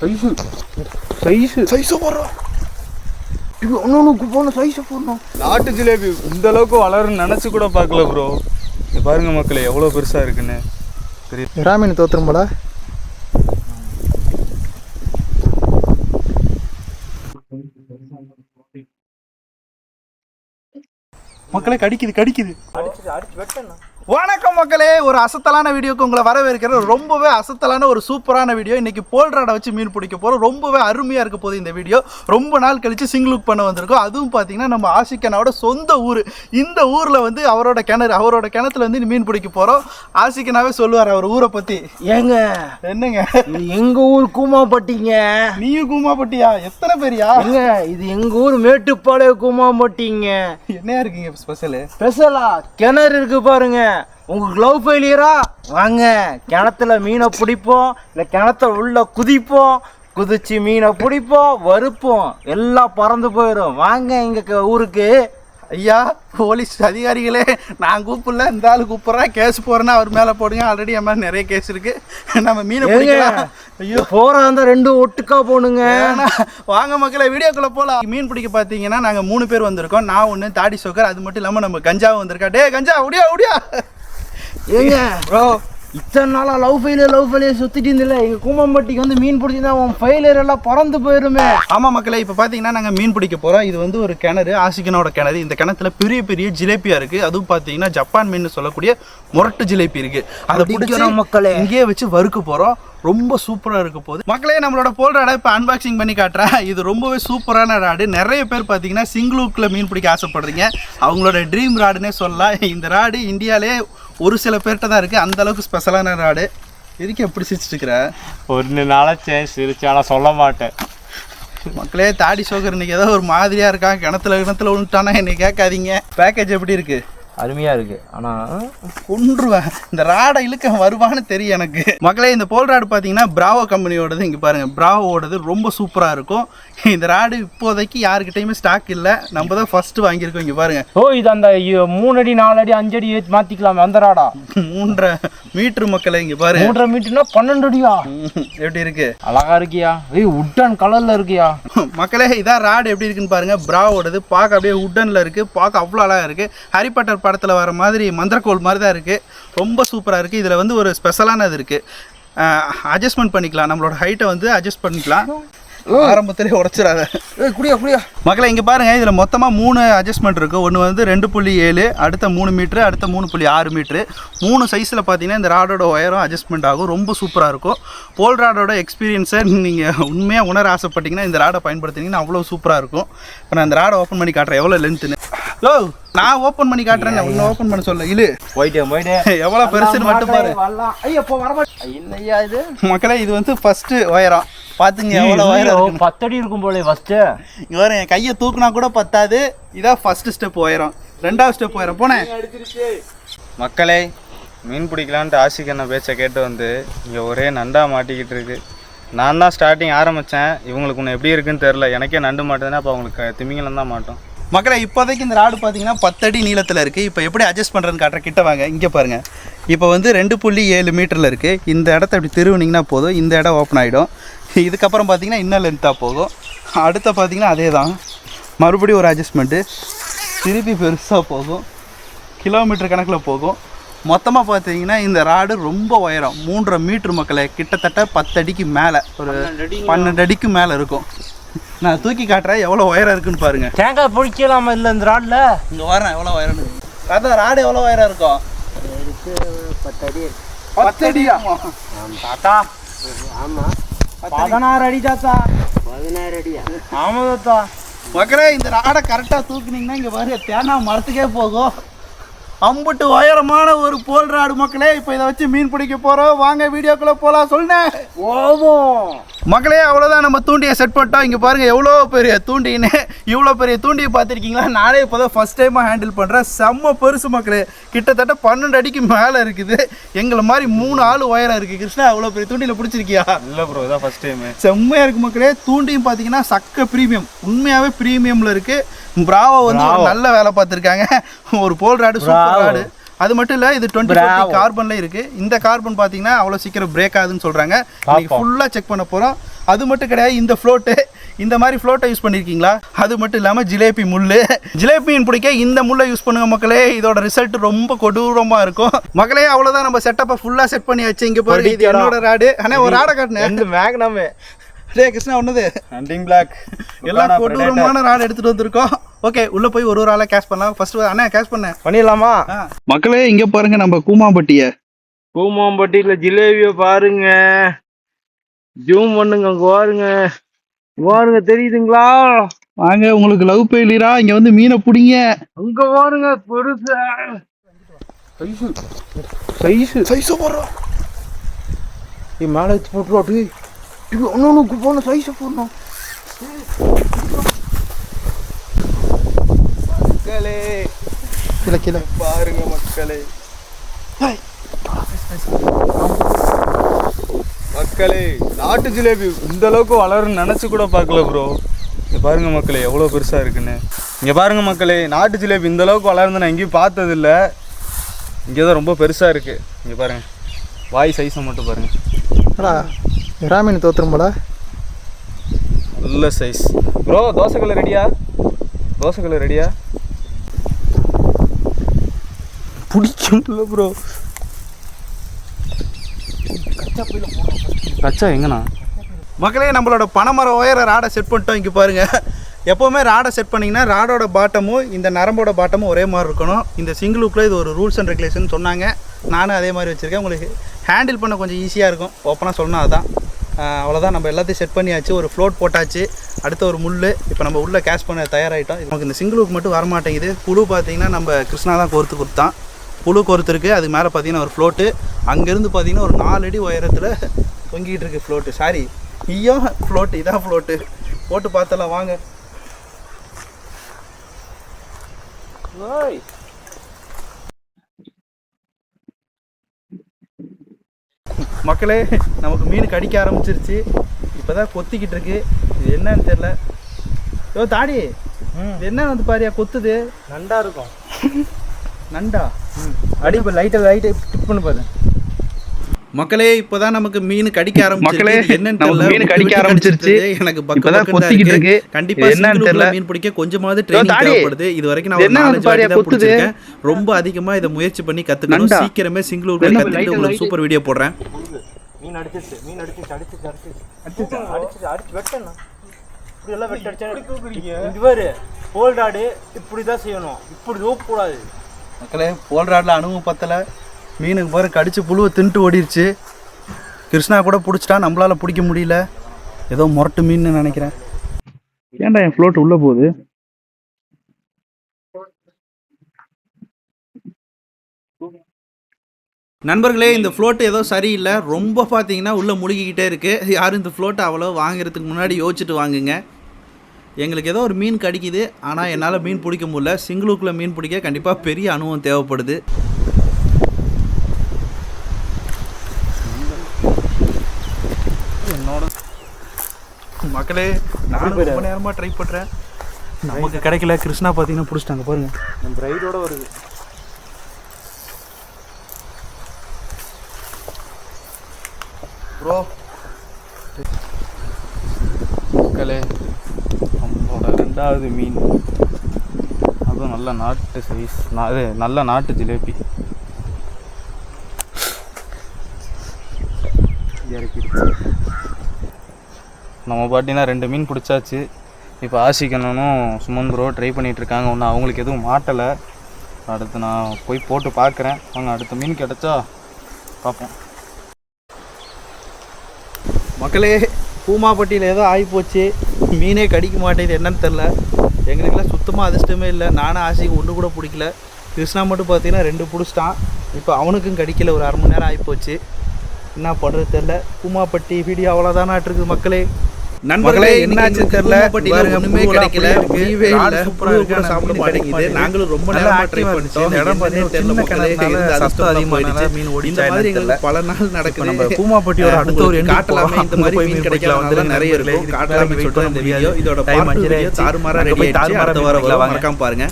Size size சைஸை போடுறோம் இது ஒன்று ஒன்று போகணும் சைஸை போடணும் நாட்டு ஜிலேபி இந்த அளவுக்கு வளரும்னு நினச்சி கூட பார்க்கல ப்ரோ பாருங்க மக்களே எவ்வளோ பெருசாக இருக்குன்னு தெரியும் இறாமீன் தோத்துரும் போல மக்களே கடிக்குது கடிக்குது வணக்கம் மக்களே. ஒரு அசத்தலான வீடியோக்கு உங்களை வரவேற்கிறேன். ரொம்பவே அசத்தலான ஒரு சூப்பரான வீடியோ. இன்னைக்கு போல்ராடை வச்சு மீன் பிடிக்க போகிறோம் ரொம்பவே அருமையாக இருக்க போகுது இந்த வீடியோ. ரொம்ப நாள் கழிச்சு சிங்கிளுக் பண்ண வந்திருக்கோம். அதுவும் பார்த்தீங்கன்னா நம்ம ஆசிக்கனாவோட சொந்த ஊர். இந்த ஊரில் வந்து அவரோட கிணறு அவரோட கிணத்துல வந்து மீன் பிடிக்க போகிறோம் ஆசிக்கனாவே சொல்லுவார் அவர் ஊரை பற்றி ஏங்க? என்னங்க? இது எங்க ஊர் கூமாப்பட்டிங்க நீயும் கூமாப்பட்டியா எத்தனை பேரியா? ஏங்க இது எங்க ஊர் மேட்டுப்பாளைய கூமாப்பட்டிங்க என்னையா இருக்கீங்க ஸ்பெஷலு ஸ்பெஷலா கிணறு இருக்கு பாருங்க. உங்க க்ளவ் ஃபெயிலியரா வாங்க கிணத்துல மீனை பிடிப்போம். இல்லை கிணத்துல உள்ள குதிப்போம். குதிச்சு மீனை பிடிப்போம் வறுப்போம். எல்லாம் பறந்து போயிடும் வாங்க எங்க க- ஊருக்கு. ஐயா போலீஸ் அதிகாரிகளே நான் கூப்பிடல. இந்த ஆள் கூப்பிட்றேன் கேஸ் போறேன்னா அவர் மேலே போடுங்க. ஆல்ரெடி என் மேலே நிறைய கேஸ் இருக்கு. நம்ம மீனை பிடிக்கலாம். ஐயோ. போறா இருந்தா ரெண்டும் ஒட்டுக்கா போகணுங்க. வாங்க மக்களே வீடியோக்குள்ள போலாம். மீன் பிடிக்க பார்த்தீங்கன்னா நாங்கள் மூணு பேர் வந்திருக்கோம். நான் ஒன்று தாடி சோக்கர். அது மட்டும் இல்லாமல் நம்ம கஞ்சாவும் வந்திருக்கா. டே கஞ்சா உடியா உடியா. ஏங்க? ப்ரோ இத்தனை நாளா லவ் ஃபெயிலியர் லவ் ஃபெயிலியர் சுத்திட்டு இருந்தில்ல எங்க கூமாம்பட்டிக்கு வந்து மீன் பிடிச்சிருந்தா உன் ஃபெயிலியர் எல்லாம் பறந்து போயிருமே. ஆமாம் மக்களே இப்போ பார்த்தீங்கன்னா நாங்கள் மீன் பிடிக்க போகிறோம் இது வந்து ஒரு கிணறு ஆசிக்கனோட கிணறு. இந்த கிணத்துல பெரிய பெரிய ஜிலேபியா இருக்கு. அதுவும் பார்த்தீங்கன்னா ஜப்பான் மீன் சொல்லக்கூடிய முரட்டு ஜிலேபி இருக்கு. அதை பிடிச்சி பிடிக்கிறோம் மக்களே. இங்கேயே வச்சு வறுக்க போகிறோம் ரொம்ப சூப்பராக இருக்க போகுது. மக்களே நம்மளோட போல் ராடை இப்போ அன்பாக்சிங் பண்ணி காட்டுறேன். இது ரொம்பவே சூப்பரான ராடு நிறைய பேர் பார்த்தீங்கன்னா சிங்கிளூக்கில் மீன் பிடிக்க ஆசைப்படுறீங்க. அவங்களோட ட்ரீம் ராடுனே சொல்லலாம். இந்த ராடு இந்தியாவிலே ஒரு சில பேர்கிட்ட தான் இருக்குது அந்த அளவுக்கு ஸ்பெஷலான ராடு. எதுக்கு எப்படி சிரிச்சிட்டு ஒன்று நினச்சேன் சிரிச்சு ஆனால் சொல்ல மாட்டேன். மக்களே தாடி சோகர் இன்னைக்கு ஏதோ ஒரு மாதிரியா இருக்கான். கிணத்துல கிணத்துல விழுந்துட்டானா என்னை கேட்காதீங்க. பேக்கேஜ் எப்படி இருக்கு? அருமையா இருக்கு. ஆனா கொன்றுவேன். இந்த ராடை இழுக்க வருவான்னு தெரியும் எனக்கு. மக்களே இந்த போல் ராடு பார்த்தீங்கன்னா பிராவோ கம்பெனியோடது இங்கே பாருங்க. பிராவோடது ரொம்ப சூப்பராக இருக்கும். இந்த ராடு இப்போதைக்கு யாருக்கிட்டையுமே ஸ்டாக் இல்லை. நம்ம தான் ஃபர்ஸ்ட் வாங்கியிருக்கோம் இங்கே பாருங்க. ஓ இது அந்த மூணு அடி நாலு அடி அஞ்சு அடி மாத்திக்கலாம் அந்த ராடா? மூன்றரை மீட்ரு மக்களை இங்கே பாருங்க. மூன்றரை மீட்டர்னா பன்னெண்டு அடியா? எப்படி இருக்கு? அழகா இருக்கியா? ஏய் உட்டன் கலர்ல இருக்கியா? மக்களே இதான் ராடு எப்படி இருக்குன்னு பாருங்க. பிராவோடது பார்க்க அப்படியே உட்டனில் இருக்குது பார்க்க அவ்வளோ அழகாக இருக்குது ஹரிப்பட்டர் படத்தில் வர மாதிரி மந்திரக்கோள் மாதிரி தான் இருக்குது ரொம்ப சூப்பராக இருக்குது இதில் வந்து ஒரு ஸ்பெஷலானது இருக்குது அட்ஜஸ்ட்மெண்ட் பண்ணிக்கலாம். நம்மளோட ஹைட்டை வந்து அட்ஜஸ்ட் பண்ணிக்கலாம். ஆரம்பத்திலே உடச்சிடாத. குடியா குடியா. மக்களை இங்கே பாருங்கள் இதில் மொத்தமாக மூணு அட்ஜஸ்ட்மெண்ட் இருக்குது ஒன்று வந்து ரெண்டு புள்ளி ஏழு அடுத்த மூணு மீட்ரு அடுத்த மூணு புள்ளி ஆறு மீட்ரு மூணு சைஸில் பார்த்தீங்கன்னா இந்த ராடோட உயரம் அட்ஜஸ்ட்மெண்ட் ஆகும். ரொம்ப சூப்பராக இருக்கும். போல் ராடோட எக்ஸ்பீரியன்ஸை நீங்கள் உண்மையாக உணர ஆசைப்பட்டீங்கன்னா இந்த ராடை பயன்படுத்தினீங்கன்னா அவ்வளோ சூப்பராக இருக்கும். இப்போ நான் இந்த ராடை ஓப்பன் பண்ணி காட்டுறேன். எவ்வளோ லென்த்துன்னு ஹலோ நான் ஓப்பன் பண்ணி காட்டுறேன். இன்னும் ஓப்பன் பண்ண சொல்ல. இல்லு போயிட்டே போயிட்டே. எவ்வளோ பெருசுன்னு மட்டும் பாரு. ஐயா போ வரமாட்டே என்னய்யா இது? மக்களே இது வந்து ஃபஸ்ட்டு உயரம். பார்த்துங்க எவ்வளோ உயரம். பத்தடி இருக்கும் போல ஃபர்ஸ்ட் இங்க பாருங்க என் கையை தூக்குனா கூட பத்தாது. இதான் ஃபர்ஸ்ட் ஸ்டெப் உயரம். ரெண்டாவது ஸ்டெப் உயரம். போனேன். மக்களே மீன் பிடிக்கலான்ட்டு ஆசிக்கண்ண பேச்சை கேட்டு வந்து இங்கே ஒரே நண்டா மாட்டிக்கிட்டு இருக்கு. நான் தான் ஸ்டார்டிங் ஆரம்பித்தேன் இவங்களுக்கு ஒன்று எப்படி இருக்குன்னு தெரில எனக்கே நண்டு மாட்டுதுன்னா அப்போ அவங்களுக்கு திமிங்கலம் தான் மாட்டோம். மக்களே இப்போதைக்கு இந்த ராடு பார்த்தீங்கன்னா பத்தடி நீளத்தில் இருக்குது இப்போ எப்படி அட்ஜஸ்ட் பண்ணுறதுன்னு காட்டுற கிட்ட வாங்க இங்கே பாருங்க. இப்போ வந்து ரெண்டு புள்ளி ஏழு மீட்டரில் இருக்குது இந்த இடத்த இப்படி திருவுனீங்கன்னா போதும். இந்த இடம் ஓப்பன் ஆகிடும் இதுக்கப்புறம் பார்த்தீங்கன்னா இன்னும் லென்த்தாக போகும். அடுத்த பார்த்தீங்கன்னா அதே தான் மறுபடியும் ஒரு அட்ஜஸ்ட்மெண்ட்டு திருப்பி பெருசாக போகும். கிலோமீட்டர் கணக்கில் போகும். மொத்தமாக பார்த்தீங்கன்னா இந்த ராடு ரொம்ப உயரம். மூன்றரை மீட்டர் மக்களே கிட்டத்தட்ட பத்தடிக்கு மேலே. ஒரு பன்னெண்டு அடிக்கு மேலே இருக்கும். நான் தூக்கி காட்டுறேன் எவ்வளோ உயரம் இருக்குன்னு பாருங்க. தேங்காய் பிடிக்கலாமா இல்லை இந்த ராட்ல? இங்க வரேன் எவ்வளோ உயரம் அதான் ராடு எவ்வளோ உயரம் இருக்கும் பத்தடி. பத்தடியா? தாத்தா ஆமா. பதினாறு அடி தாத்தா. பதினாறு அடியா? ஆமா தாத்தா. மக்களே இந்த ராடை கரெக்டாக தூக்குனீங்கன்னா இங்கே பாருங்க தேனா மரத்துக்கே போகும். அம்புட்டு உயரமான ஒரு போல் ராடு மக்களே இப்போ இதை வச்சு மீன் பிடிக்க போகிறோம் வாங்க வீடியோக்குள்ளே போகலாம் சொல்லுனேன் போவோம். மக்களே அவ்வளோதான் நம்ம தூண்டியை செட் பண்ணிட்டோம். இங்கே பாருங்கள் எவ்வளோ பெரிய தூண்டின்னு. இவ்வளோ பெரிய தூண்டியை பார்த்துருக்கீங்களா? நானே இப்போ தான் ஃபஸ்ட் டைமாக ஹேண்டில் பண்ணுறேன் செம்ம பெருசு மக்களே. கிட்டத்தட்ட பன்னெண்டு அடிக்கு மேலே இருக்குது. எங்களை மாதிரி மூணு ஆள் உயரம் இருக்குது கிருஷ்ணா அவ்வளோ பெரிய தூண்டியில் பிடிச்சிருக்கியா? இல்லை ப்ரோ இதான் ஃபஸ்ட் டைமு செம்மையாக இருக்கு மக்களே. தூண்டியும் பார்த்தீங்கன்னா சக்க ப்ரீமியம் உண்மையாகவே ப்ரீமியமில் இருக்குது பிராவோ வந்து நல்ல வேலை பார்த்துருக்காங்க. ஒரு போல் ராடு சூப்பர் ராடு அது மட்டும் இல்லை இது டுவெண்ட்டி கார்பன்ல இருக்கு. இந்த கார்பன் பார்த்தீங்கன்னா அவ்வளோ சீக்கிரம் பிரேக் ஆகுதுன்னு சொல்றாங்க. இன்னைக்கு ஃபுல்லாக செக் பண்ண போகிறோம் அது மட்டும் கிடையாது இந்த ஃப்ளோட்டு இந்த மாதிரி ஃப்ளோட்டை யூஸ் பண்ணியிருக்கீங்களா அது மட்டும் இல்லாமல் ஜிலேபி முள் ஜிலேபி மீன் பிடிக்க இந்த முள்ளை யூஸ் பண்ணுங்க மக்களே. இதோட ரிசல்ட் ரொம்ப கொடூரமாக இருக்கும். மக்களே அவ்வளோதான் நம்ம செட்டப்பை ஃபுல்லாக செட் பண்ணி வச்சு இங்கே பாருங்க இது என்னோட ராடு அண்ணே ஒரு ராடை காட்டினேன் மேக்னமே டே கிருஷ்ணா ஒன்றுது ஹண்டிங் பிளாக் எல்லாம் கொடூரமான ராடு எடுத்துட்டு வந்திருக்கோம். ஓகே உள்ள போய் ஒரு ஒரு ஆளா கேஷ் பண்ணலாம். ஃபர்ஸ்ட் அண்ணா கேஷ் பண்ணேன் பண்ணிடலாமா? மக்களே இங்க பாருங்க நம்ம கூமாம்பட்டிய. பூமாம்பட்டியில் ஜிலேபியை பாருங்க. ஜூம் பண்ணுங்க அங்க பாருங்க. பாருங்க தெரியுதுங்களா? வாங்க உங்களுக்கு லவ் பெயிலிரா இங்க வந்து மீனை பிடிங்க. அங்க பாருங்க பெருசு. சைஸு சைஸு சைஸை போடுறோம் நீ மேலே வச்சு போட்டுருவாட்டு இது ஒன்று ஒன்று போகணும் சைஸை போடணும். மக்களே. கீழே கீழே. பாருங்க மக்களே. மக்களே நாட்டு ஜிலேபி இந்த அளவுக்கு வளரும்னு நினச்சி கூட பார்க்கல ப்ரோ இங்க பாருங்க மக்களே எவ்வளோ பெருசாக இருக்குன்னு. இங்கே பாருங்க மக்களே நாட்டு ஜிலேபி இந்த அளவுக்கு வளர்ந்து நான் எங்கேயும் பார்த்ததில்ல. இங்கே தான் ரொம்ப பெருசாக இருக்குது இங்கே பாருங்க. வாய் சைஸை மட்டும் பாருங்க. ராமீன் தோத்துரும்போல நல்ல சைஸ் ப்ரோ தோசைக்கல்ல ரெடியா தோசைக்கல்ல ரெடியா பிடிக்கும்ல ப்ரோ கச்சா எங்கண்ணா மக்களே நம்மளோட பனைமரம் ஓயர ராடை செட் பண்ணிட்டோம். இங்கே பாருங்கள் எப்போவுமே ராடை செட் பண்ணிங்கன்னா ராடோட பாட்டமும் இந்த நரம்போட பாட்டமும் ஒரே மாதிரி இருக்கணும். இந்த சிங்கிள் லுக்கில் இது ஒரு ரூல்ஸ் அண்ட் ரெகுலேஷன் சொன்னாங்க. நானும் அதே மாதிரி வச்சுருக்கேன். உங்களுக்கு ஹேண்டில் பண்ண கொஞ்சம் ஈஸியாக இருக்கும். ஓப்பனாக சொன்னால் அதான். அவ்வளோதான் நம்ம எல்லாத்தையும் செட் பண்ணியாச்சு. ஒரு ஃப்ளோட் போட்டாச்சு. அடுத்த ஒரு முள் இப்போ நம்ம உள்ளே கேஷ் பண்ண தயாராகிட்டோம் நமக்கு இந்த சிங்கிள் லுக் மட்டும் வரமாட்டேங்குது. குழு பார்த்தீங்கன்னா நம்ம கிருஷ்ணா தான் கோர்த்து கொடுத்தான். புழு கோர்த்துருக்கு அதுக்கு மேலே பார்த்தீங்கன்னா ஒரு ஃப்ளோட்டு அங்கேருந்து பார்த்தீங்கன்னா ஒரு நாலு அடி உயரத்தில் தொங்கிட்டு இருக்கு ஃப்ளோட்டு சாரி நீயும் ஃப்ளோட்டு இதான் ஃப்ளோட்டு போட்டு பார்த்தலாம் வாங்க. மக்களே நமக்கு மீன் கடிக்க ஆரம்பிச்சிருச்சு. இப்போதான் கொத்திக்கிட்டு இருக்கு. இது என்னன்னு தெரியல. யோ தாடி. என்ன வந்து பாரியா? கொத்துது. நண்டா இருக்கும். நண்டா? அடி இப்போ லைட்டை லைட்டை டிப் பண்ணி பாரு. மக்களே இப்போதான் நமக்கு மீன் கடிக்க ஆரம்பிச்சிருக்கு. என்னன்னு. மீன் கடிக்க ஆரம்பிச்சிருச்சு. எனக்கு பக்கு இப்பதான் பக்குன்னு தான் கொத்திக்கிட்டு இருக்கு. கண்டிப்பா என்னன்னு தெரியல. மீன் பிடிக்க கொஞ்சமாவது ட்ரைனிங். தேவைப்படுது. இது வரைக்கும் நான் நாலஞ்சு வாட்டி தான்? பிடிச்சிருக்கேன். ரொம்ப அதிகமா இதை முயற்சி பண்ணி கத்துக்கணும். சீக்கிரமே சிங்கிள் என்ன கத்துக்கிட்டு உங்களுக்கு. சூப்பர் வீடியோ போடுறேன். மீன் அடிச்சிச்சு மீன் அடிச்சிச்சு அடிச்சிச்சு அடிச்சிச்சு அடிச்சிச்சு அடிச்சு வெட்டணும். இப்படி எல்லாம் வெட்ட அடிச்சா இது பாரு ஹோல்டாடு இப்படி தான் செய்யணும். இப்படி தூக்கக்கூடாது. மக்களே போல்ராட்ல அனுபவம் பத்தலை. மீனுக்கு பாரு கடிச்சு புழுவை தின்ட்டு ஓடிடுச்சு கிருஷ்ணா கூட பிடிச்சிட்டா நம்மளால் பிடிக்க முடியல. ஏதோ முரட்டு மீன் நினைக்கிறேன். ஏன்டா என் ஃப்ளோட் உள்ளே போகுது? நண்பர்களே இந்த ஃப்ளோட்டு ஏதோ சரியில்லை. ரொம்ப பார்த்தீங்கன்னா உள்ளே முழுகிக்கிட்டே இருக்குது யாரும் இந்த ஃப்ளோட்டை அவ்வளோ வாங்குறதுக்கு முன்னாடி யோசிச்சுட்டு வாங்குங்க. எங்களுக்கு ஏதோ ஒரு மீன் கடிக்குது ஆனால் என்னால் மீன் பிடிக்க முடியல. சிங்கிளுக்குள்ளே மீன் பிடிக்க கண்டிப்பாக பெரிய அனுபவம் தேவைப்படுது. என்னோட மக்களே நானும் ரொம்ப நேரமாக ட்ரை பண்ணுறேன் நமக்கு கிடைக்கல. கிருஷ்ணா பார்த்தீங்கன்னா பிடிச்சிட்டாங்க பாருங்க. நம்ம ரைடோட வருது. ப்ரோ மக்களே ரெண்டாவது மீன். அதுவும் நல்ல நாட்டு சைஸ். அது நல்ல நாட்டு ஜிலேபி. இறக்கிடுச்சு நம்ம பாட்டினா ரெண்டு மீன் பிடிச்சாச்சு. இப்போ ஆசிக்கணும் சுமன் ப்ரோ ட்ரை பண்ணிகிட்ருக்காங்க ஒன்று ஒன்றும் அவங்களுக்கு எதுவும் மாட்டலை. அடுத்து நான் போய் போட்டு பார்க்குறேன். அவங்க அடுத்த மீன் கிடச்சா பார்ப்போம். மக்களே பூமாப்பட்டியில் ஏதோ ஆகிப்போச்சு மீனே கடிக்க மாட்டேங்குது. என்னன்னு தெரில எங்களுக்கெல்லாம் சுத்தமாக அதிர்ஷ்டமே இல்லை. நானும் ஆசைக்கு ஒன்று கூட பிடிக்கல. கிருஷ்ணா மட்டும் பார்த்தீங்கன்னா ரெண்டு பிடிச்சிட்டான். இப்போ அவனுக்கும் கடிக்கல. ஒரு அரை மணி நேரம் ஆகிப்போச்சு என்ன பண்ணுறது தெரில பூமாப்பட்டி வீடியோ அவ்வளோதானா இருக்குது மக்களே. நண்பர்களே என்னாச்சு தெரியல. பாருங்க ஒண்ணுமே கிடைக்கல. முடியவே இல்ல. சூப்பரா கூட சாப்பிட மாட்டேங்குது. நாங்களும் ரொம்ப நேரமா ட்ரை பண்ணிட்டோம். இடம் பார்த்தே தெரியல. மக்களே இருந்து அதிர்ஷ்டம் அதிகமாயிடுச்சு. மீன் ஓடிச்சா மாதிரி எங்களுக்கு பல நாள் நடக்குது. நம்ம பூமாப்பட்டியோட அடுத்த ஒரு காட்டலாமே இந்த மாதிரி மீன் கிடைக்கல வந்து நிறைய இருக்கும். காட்டலாமே சொல்லிட்டு இந்த வீடியோ இதோட டைம் தாறுமாறா ரெடி ஆயிடுச்சு. அடுத்த வாரம் மறக்காம பாருங்க.